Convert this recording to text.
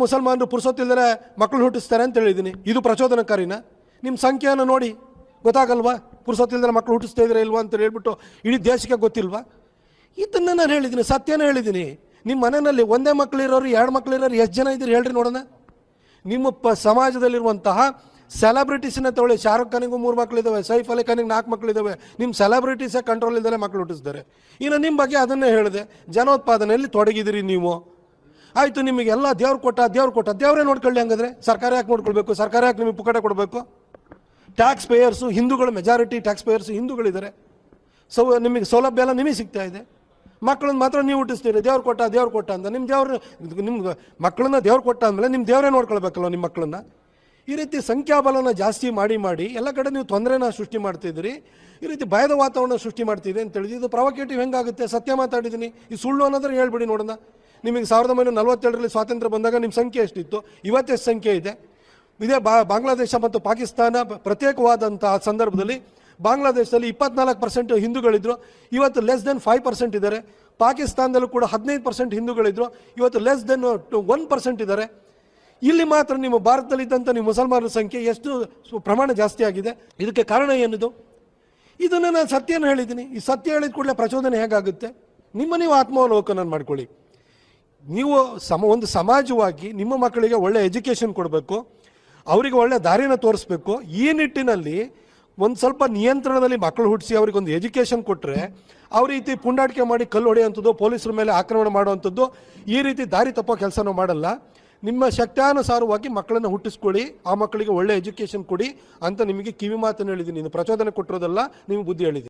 ಮುಸಲ್ಮಾನರು ಪುರುಸೊತ್ತಿಲ್ದರೆ ಮಕ್ಕಳು ಹುಟ್ಟಿಸ್ತಾರೆ ಅಂತ ಹೇಳಿದ್ದೀನಿ. ಇದು ಪ್ರಚೋದನಕಾರಿನ? ನಿಮ್ಮ ಸಂಖ್ಯೆಯನ್ನು ನೋಡಿ. ಗೊತ್ತಾಗಲ್ವಾ? ಪುರುಸೊತ್ತಿಲ್ದರೆ ಮಕ್ಕಳು ಹುಟ್ಟಿಸ್ತಾ ಇದ್ರೆ ಇಲ್ವಾ ಅಂತ ಹೇಳ್ಬಿಟ್ಟು ಇಡೀ ದೇಶಕ್ಕೆ ಗೊತ್ತಿಲ್ವಾ? ಇದನ್ನು ನಾನು ಹೇಳಿದ್ದೀನಿ, ಸತ್ಯನ ಹೇಳಿದ್ದೀನಿ. ನಿಮ್ಮ ಮನೆಯಲ್ಲಿ ಒಂದೇ ಮಕ್ಕಳಿರೋರು ಎರಡು ಮಕ್ಕಳಿರೋರು ಎಷ್ಟು ಜನ ಇದ್ದೀರಿ ಹೇಳ್ರಿ ನೋಡೋಣ. ನಿಮ್ಮ ಪ ಸಮಾಜದಲ್ಲಿರುವಂತಹ ಸೆಲೆಬ್ರಿಟೀಸನ್ನ ತಗೊಳ್ಳಿ. ಶಾರುಖ್ ಖಾನಿಗೂ ಮೂರು ಮಕ್ಕಳಿದ್ದಾವೆ ಸೈಫ್ ಅಲಿ ಖಾನಿಗೆ ನಾಲ್ಕು ಮಕ್ಕಳಿದ್ದಾವೆ ನಿಮ್ಮ ಸೆಲೆಬ್ರಿಟೀಸೇ ಕಂಟ್ರೋಲ್ ಇಲ್ಲದೆ ಮಕ್ಕಳು ಹುಟ್ಟಿಸ್ತಾರೆ. ಇನ್ನು ನಿಮ್ಮ ಬಗ್ಗೆ ಅದನ್ನೇ ಹೇಳಿದೆ. ಜನೋತ್ಪಾದನೆಯಲ್ಲಿ ತೊಡಗಿದಿರಿ ನೀವು. ಆಯಿತು ನಿಮಗೆಲ್ಲ ದೇವ್ರು ಕೊಟ್ಟ ದೇವ್ರು ಕೊಟ್ಟ, ದೇವರೇ ನೋಡ್ಕೊಳ್ಳಿ ಹಂಗಾದ್ರೆ. ಸರ್ಕಾರ ಯಾಕೆ ನೋಡ್ಕೊಳ್ಬೇಕು? ಸರ್ಕಾರ ಯಾಕೆ ನಿಮಗೆ ಪುಕ್ಕಟೆ ಕೊಡಬೇಕು? ಟ್ಯಾಕ್ಸ್ ಪೇಯರ್ಸು ಹಿಂದೂಗಳು ಮೆಜಾರಿಟಿ ಟ್ಯಾಕ್ಸ್ ಪೇಯರ್ಸು ಹಿಂದೂಗಳಿದ್ದಾರೆ. ಸೌ ನಿಮಗೆ ಸೌಲಭ್ಯ ಎಲ್ಲ ನಿಮಗೆ ಸಿಗ್ತಾ ಇದೆ. ಮಕ್ಕಳನ್ನ ಮಾತ್ರ ನೀವು ಹುಟ್ಟಿಸ್ತೀರಿ. ದೇವ್ರು ಕೊಟ್ಟ ದೇವ್ರು ಕೊಟ್ಟ ಅಂತ. ನಿಮ್ಮ ದೇವ್ರ ನಿಮ್ಮ ಮಕ್ಕಳನ್ನ ದೇವ್ರು ಕೊಟ್ಟ ಅಂದಮೇಲೆ ನಿಮ್ಮ ದೇವರೇ ನೋಡ್ಕೊಳ್ಬೇಕಲ್ಲ ನಿಮ್ಮ ಮಕ್ಕಳನ್ನ? ಈ ರೀತಿ ಸಂಖ್ಯಾಬಲನ ಜಾಸ್ತಿ ಮಾಡಿ ಮಾಡಿ ಎಲ್ಲ ಕಡೆ ನೀವು ತೊಂದರೆನ ಸೃಷ್ಟಿ ಮಾಡ್ತಿದ್ದೀರಿ ಈ ರೀತಿ ಭಯದ ವಾತಾವರಣ ಸೃಷ್ಟಿ ಮಾಡ್ತಿದೆ ಅಂತ ಹೇಳಿದ್ರೆ ಇದು ಪ್ರೊವಕೇಟಿವ್ ಹೆಂಗಾಗುತ್ತೆ? ಸತ್ಯ ಮಾತಾಡಿದ್ದೀನಿ. ಈ ಸುಳ್ಳು ಅನ್ನೋದ್ರೆ ಹೇಳ್ಬಿಡಿ ನೋಡೋಣ. ನಿಮಗೆ ಸಾವಿರದ ಒಂಬೈನೂರ ನಲವತ್ತೆರಡರಲ್ಲಿ ಸ್ವಾತಂತ್ರ್ಯ ಬಂದಾಗ ನಿಮ್ಮ ಸಂಖ್ಯೆ ಎಷ್ಟಿತ್ತು? ಇವತ್ತೆಷ್ಟು ಸಂಖ್ಯೆ ಇದೆ. ಇದೇ ಬಾ, ಬಾಂಗ್ಲಾದೇಶ ಮತ್ತು ಪಾಕಿಸ್ತಾನ ಪ್ರತ್ಯೇಕವಾದಂತಹ ಸಂದರ್ಭದಲ್ಲಿ ಬಾಂಗ್ಲಾದೇಶದಲ್ಲಿ ಇಪ್ಪತ್ನಾಲ್ಕು ಪರ್ಸೆಂಟ್ ಹಿಂದೂಗಳಿದ್ರು. ಇವತ್ತು ಲೆಸ್ ದೆನ್ ಫೈವ್ ಪರ್ಸೆಂಟ್ ಇದ್ದಾರೆ. ಪಾಕಿಸ್ತಾನದಲ್ಲೂ ಕೂಡ ಹದಿನೈದು ಪರ್ಸೆಂಟ್ ಹಿಂದೂಗಳಿದ್ರು. ಇವತ್ತು ಲೆಸ್ ದೆನ್ ಒನ್ ಪರ್ಸೆಂಟ್ ಇದ್ದಾರೆ. ಇಲ್ಲಿ ಮಾತ್ರ ನಿಮ್ಮ ಭಾರತದಲ್ಲಿದ್ದಂಥ ನಿಮ್ಮ ಮುಸಲ್ಮಾನರ ಸಂಖ್ಯೆ ಎಷ್ಟು ಪ್ರಮಾಣ ಜಾಸ್ತಿ ಆಗಿದೆ? ಇದಕ್ಕೆ ಕಾರಣ ಏನಿದು? ಇದನ್ನು ನಾನು ಸತ್ಯನ ಹೇಳಿದ್ದೀನಿ. ಈ ಸತ್ಯ ಹೇಳಿದ ಕೂಡಲೇ ಪ್ರಚೋದನೆ ಹೇಗಾಗುತ್ತೆ? ನಿಮ್ಮ ನೀವು ಆತ್ಮಾವಲೋಕನ ಮಾಡ್ಕೊಳ್ಳಿ. ನೀವು ಸಮ, ಒಂದು ಸಮಾಜವಾಗಿ ನಿಮ್ಮ ಮಕ್ಕಳಿಗೆ ಒಳ್ಳೆ ಎಜುಕೇಷನ್ ಕೊಡಬೇಕು, ಅವರಿಗೆ ಒಳ್ಳೆ ದಾರಿನ ತೋರಿಸ್ಬೇಕು, ಈ ನಿಟ್ಟಿನಲ್ಲಿ ಒಂದು ಸ್ವಲ್ಪ ನಿಯಂತ್ರಣದಲ್ಲಿ ಮಕ್ಕಳು ಹುಟ್ಟಿಸಿ ಅವ್ರಿಗೆ ಒಂದು ಎಜುಕೇಷನ್ ಕೊಟ್ಟರೆ ಆ ರೀತಿ ಪುಂಡಾಟಿಕೆ ಮಾಡಿ ಕಲ್ಲು ಹೊಡೆಯುವಂಥದ್ದು, ಪೊಲೀಸರ ಮೇಲೆ ಆಕ್ರಮಣ ಮಾಡುವಂಥದ್ದು, ಈ ರೀತಿ ದಾರಿ ತಪ್ಪೋ ಕೆಲಸನೂ ಮಾಡಲ್ಲ. ನಿಮ್ಮ ಶಕ್ತಾನುಸಾರವಾಗಿ ಮಕ್ಕಳನ್ನು ಹುಟ್ಟಿಸ್ಕೊಳ್ಳಿ ಆ ಮಕ್ಕಳಿಗೆ ಒಳ್ಳೆ ಎಜುಕೇಷನ್ ಕೊಡಿ ಅಂತ ನಿಮಗೆ ಕಿವಿ ಮಾತನ್ನು ಹೇಳಿದ್ದೀನಿ. ನೀನು ಪ್ರಚೋದನೆ ಕೊಟ್ಟಿರೋದಲ್ಲ ನಿಮಗೆ ಬುದ್ಧಿ ಹೇಳಿದ್ದೀನಿ